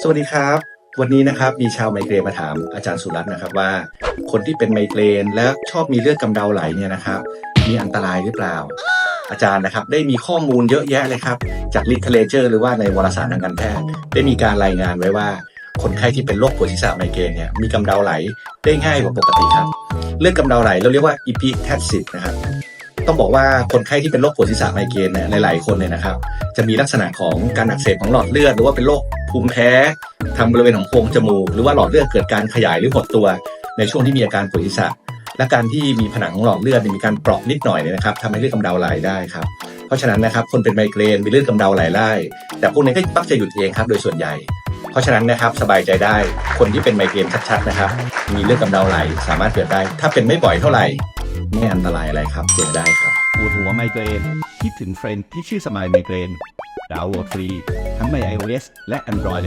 สวัสดีครับ วันนี้นะครับมีชาวไมเกรนมาถามอาจารย์สุรัตน์นะครับว่า คนที่เป็นไมเกรนและชอบมีเลือดกำเดาไหลเนี่ยนะครับ มีอันตรายหรือเปล่า อาจารย์นะครับได้มีข้อมูลเยอะแยะเลยครับ จากลิทเทเลเจอร์หรือว่าในวารสารทางการแพทย์ได้มีการรายงานไว้ว่า คนไข้ที่เป็นโรคปวดศีรษะไมเกรนเนี่ยมีกำเดาไหลได้ง่ายกว่าปกติครับ เลือดกำเดาไหลเราเรียกว่า epistaxis นะครับ ต้องบอกว่าคนไข้ที่เป็นโรคปวดศีรษะไมเกรนเนี่ยหลายๆคนเนี่ยนะครับ จะมีลักษณะของการอักเสบของหลอดเลือด หรือว่าเป็นโรคภูมิแพ้ทางบริเวณของโพรงจมูก หรือว่าหลอดเลือดเกิดการขยายหรือหดตัวในช่วงที่มีอาการปวดศีรษะ และการที่มีผนังของหลอดเลือดมีการเปราะนิดหน่อยเนี่ยนะครับทำให้เลือดกำเดาไหลได้ครับเพราะฉะนั้นนะครับคนเป็นไมเกรนมีเลือดกำเดาไหลได้แต่พวกนี้ก็มักจะหยุดเองครับโดยส่วนใหญ่ เพราะฉะนั้นนะครับสบายใจได้คนที่เป็นไมเกรนชัดๆนะครับมีเลือดกำเดาไหลสามารถเกิดได้ ถ้าเป็นไม่บ่อยเท่าไหร่ ไม่อันตรายอะไรครับเจอได้ครับปวดหัวไมเกรนคิดถึงเฟรนที่ชื่อสมายไมเกรนดาวน์โหลดฟรี ทั้งใน iOS และ Android เลย